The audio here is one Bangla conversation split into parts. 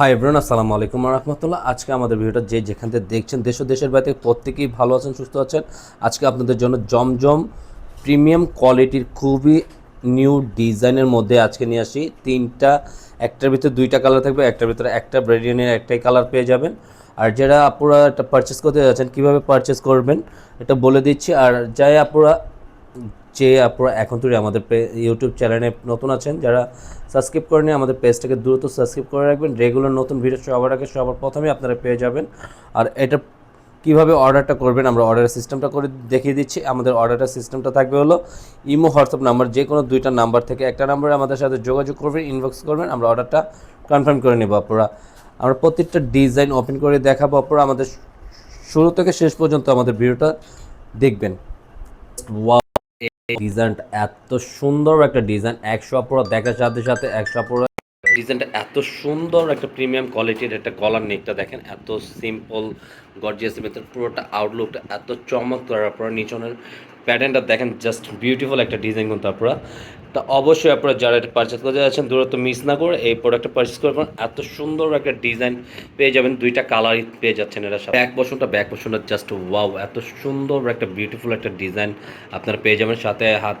হাই এভরিওয়ান আসসালামু আলাইকুম রহমতুল্লাহ। আজকে আমাদের ভিডিওটা যে যেখান থেকে দেখছেন, দেশ দেশের বাইরে প্রত্যেকেই ভালো আছেন, সুস্থ আছেন। আজকে আপনাদের জন্য জমজম প্রিমিয়াম কোয়ালিটির খুবই নিউ ডিজাইনের মধ্যে আজকে নিয়ে আসি। তিনটা, একটার ভিতরে দুইটা কালার থাকবে, একটার ভিতরে একটা ব্রেডিয়ানের একটাই কালার পেয়ে যাবেন। আর যারা আপনারা এটা পারচেস করতে যাচ্ছেন, কীভাবে পারচেস করবেন, এটা বলে দিচ্ছি। আর যাই আপনারা যে আপনারা এখন তুই আমাদের ইউটিউব চ্যানেলে নতুন আছেন, যারা সাবস্ক্রাইব করেনি আমাদের পেজটাকে দ্রুত সাবস্ক্রাইব করে রাখবেন। রেগুলার নতুন ভিডিও সবার আগে সবার প্রথমে আপনারা পেয়ে যাবেন। আর এটা কীভাবে অর্ডারটা করবেন, আমরা অর্ডারের সিস্টেমটা করে দেখিয়ে দিচ্ছি। আমাদের অর্ডারের সিস্টেমটা থাকবে হলো ইমো হোয়াটসঅ্যাপ নাম্বার যে কোনো দুইটা নাম্বার থেকে একটা নাম্বারে আমাদের সাথে যোগাযোগ করবেন ইনবক্স করবেন, আমরা অর্ডারটা কনফার্ম করে নেব আপনারা। আমরা প্রত্যেকটা ডিজাইন ওপেন করে দেখাবো আপনারা। আমাদের শুরু থেকে শেষ পর্যন্ত আমাদের ভিডিওটা দেখবেন। ওয়াও ডিজাইনটা এত সুন্দর একটা ডিজাইন। একশো অপরাধ দেখার সাথে সাথে একশো আপুরা ডিজাইনটা এত সুন্দর একটা প্রিমিয়াম কোয়ালিটির একটা কলার নেকটা দেখেন, এত সিম্পল গর্জিয়াস ভিতরে পুরোটা আউটলুকটা এত চমৎকার আপনারা নিচনের প্যাটার্নটা দেখেন জাস্ট বিউটিফুল একটা ডিজাইন কিন্তু আপনারা। তা অবশ্যই আপনারা যারা এটা পারচেস করতে যাচ্ছেন, দূরত্ব মিস না করে এই প্রোডাক্টটা পারচেস করবেন এত সুন্দর একটা ডিজাইন পেয়ে যাবেন, দুইটা কালারই পেয়ে যাচ্ছেন এটা ব্যাক পোর্শনটা ব্যাক পোর্শনটা জাস্ট ওয়াও এত সুন্দর একটা বিউটিফুল একটা ডিজাইন আপনারা পেয়ে যাবেন, সাথে হাত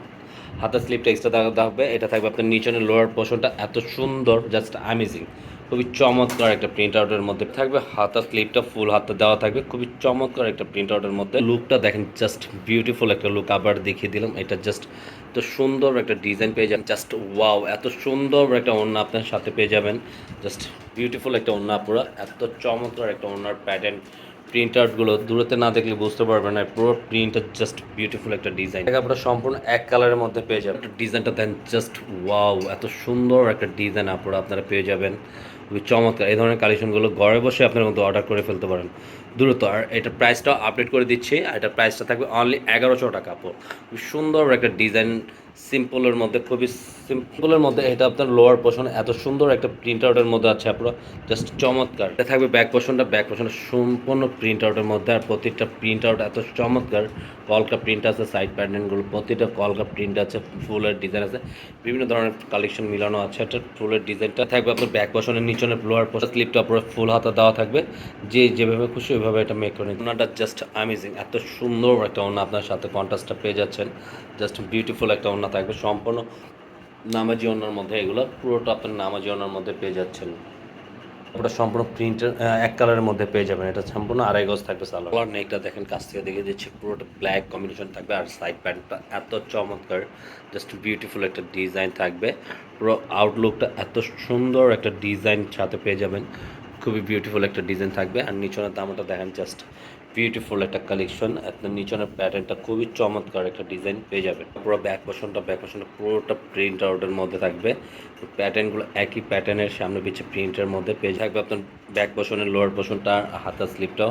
হাতের স্লিপটা এক্সট্রা দেওয়া থাকবে এটা থাকবে আপনার নিচনের লোয়ার পোর্শনটা এত সুন্দর জাস্ট অ্যামেজিং খুবই চমৎকার একটা প্রিন্ট আউটের মধ্যে থাকবে, হাতার স্লিপটা ফুল হাতে দেওয়া থাকবে, খুবই চমৎকার একটা প্রিন্ট আউটের মধ্যে। লুকটা দেখেন জাস্ট বিউটিফুল একটা লুক আবার দেখিয়ে দিলাম, এটা জাস্ট তো সুন্দর একটা ডিজাইন পেয়ে যাবেন জাস্ট ওয়াও এত সুন্দর একটা ওড়না আপনার সাথে পেয়ে যাবেন। জাস্ট বিউটিফুল একটা ওড়না পুরো, এত চমৎকার একটা ওড়নার প্যাটার্ন প্রিন্ট আউটগুলো দূরতে না দেখলে বুঝতে পারবেন না। পুরো প্রিন্টটা জাস্ট বিউটিফুল একটা ডিজাইন আপনারা সম্পূর্ণ এক কালারের মধ্যে পেয়ে যাবেন। ডিজাইনটা দেন জাস্ট ওয়াও এত সুন্দর একটা ডিজাইন আপনারা আপনারা পেয়ে যাবেন। খুবই চমৎকার। এই ধরনের কালেকশনগুলো ঘরে বসে আপনার মধ্যে অর্ডার করে ফেলতে পারেন। দ্রুত আর এটা প্রাইসটা আপডেট করে দিচ্ছি। আর এটা প্রাইসটা থাকবে অনলি এগারোশো টাকা খুবই সুন্দর একটা ডিজাইন সিম্পলের মধ্যে, খুবই সিম্পলের মধ্যে এটা আপনার লোয়ার পোর্শন এত সুন্দর একটা প্রিন্ট আউটের মধ্যে আছে আপনার জাস্ট চমৎকার। এটা থাকবে ব্যাক পোর্শনটা ব্যাক পোর্শনটা সম্পূর্ণ প্রিন্ট আউটের মধ্যে, আর প্রত্যেকটা প্রিন্ট আউট এত চমৎকার, কলকা প্রিন্ট আছে সাইড প্যাটার্নগুলো প্রতিটা কলকা প্রিন্ট আছে, ফুলের ডিজাইন আছে, বিভিন্ন ধরনের কালেকশন মিলানো আছে এটা ফুলের ডিজাইনটা থাকবে আপনার ব্যাক পোর্শনের নিচনে লোয়ার পোর্শন স্লিপটা পুরো ফুল হাতা দেওয়া থাকবে, যে যেভাবে খুশি ওইভাবে এটা মেক করে ওনাটা জাস্ট অ্যামেজিং এত সুন্দর একটা ওনা আপনার সাথে কন্ট্রাস্টটা পেয়ে যাচ্ছেন জাস্ট বিউটিফুল একটা ওনা থাকবে সম্পূর্ণ নামাজি ওনার মধ্যে এগুলো পুরোটা আপনার নামাজি ওনার মধ্যে পেয়ে যাচ্ছেন। ওটা সম্পূর্ণ প্রিন্টের এক কালারের মধ্যে পেয়ে যাবেন এটা সম্পূর্ণ আড়াই গজ থাকবে সালোয়ার। কলার নেকটা দেখেন কাছ থেকে দেখে দিচ্ছি পুরোটা ব্ল্যাক কম্বিনেশন থাকবে আর সাইড প্যান্টটা এত চমৎকার জাস্ট বিউটিফুল একটা ডিজাইন থাকবে। পুরো আউটলুকটা এত সুন্দর একটা ডিজাইন সাথে পেয়ে যাবেন খুবই বিউটিফুল একটা ডিজাইন থাকবে। আর নিচনের দামটা দেখেন জাস্ট বিউটিফুল একটা কালেকশন আপনার নিচনের প্যাটার্নটা খুবই চমৎকার একটা ডিজাইন পেয়ে যাবেন পুরো ব্যাক পোশনটা ব্যাক পোশনটা পুরোটা প্রিন্ট আউটের মধ্যে থাকবে। প্যাটার্নগুলো একই প্যাটার্নের সামনে পিছিয়ে প্রিন্টের মধ্যে পেয়ে থাকবে আপনার ব্যাক পোশনের লোয়ার পোশনটা হাতা স্লিপটাও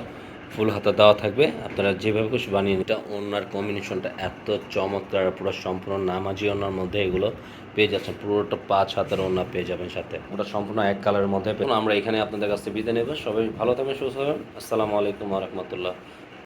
ফুল হাতা দেওয়া থাকবে। আপনারা যেভাবে খুশি বানিয়ে নিতে ওনার কম্বিনেশনটা এত চমৎকার, পুরো সম্পূর্ণ নামাজি ওনার মধ্যে এগুলো পেয়ে যাচ্ছেন। পুরোটা পাঁচ হাতের ওনা পেয়ে যাবেন সাথে। ওটা সম্পূর্ণ এক কালারের মধ্যে আমরা এখানে আপনাদের কাছে বিদায় নেব। সবাই ভালো থাকবেন, সুস্থ থাকবেন। আসসালামু আলাইকুম রহমতুল্লাহ।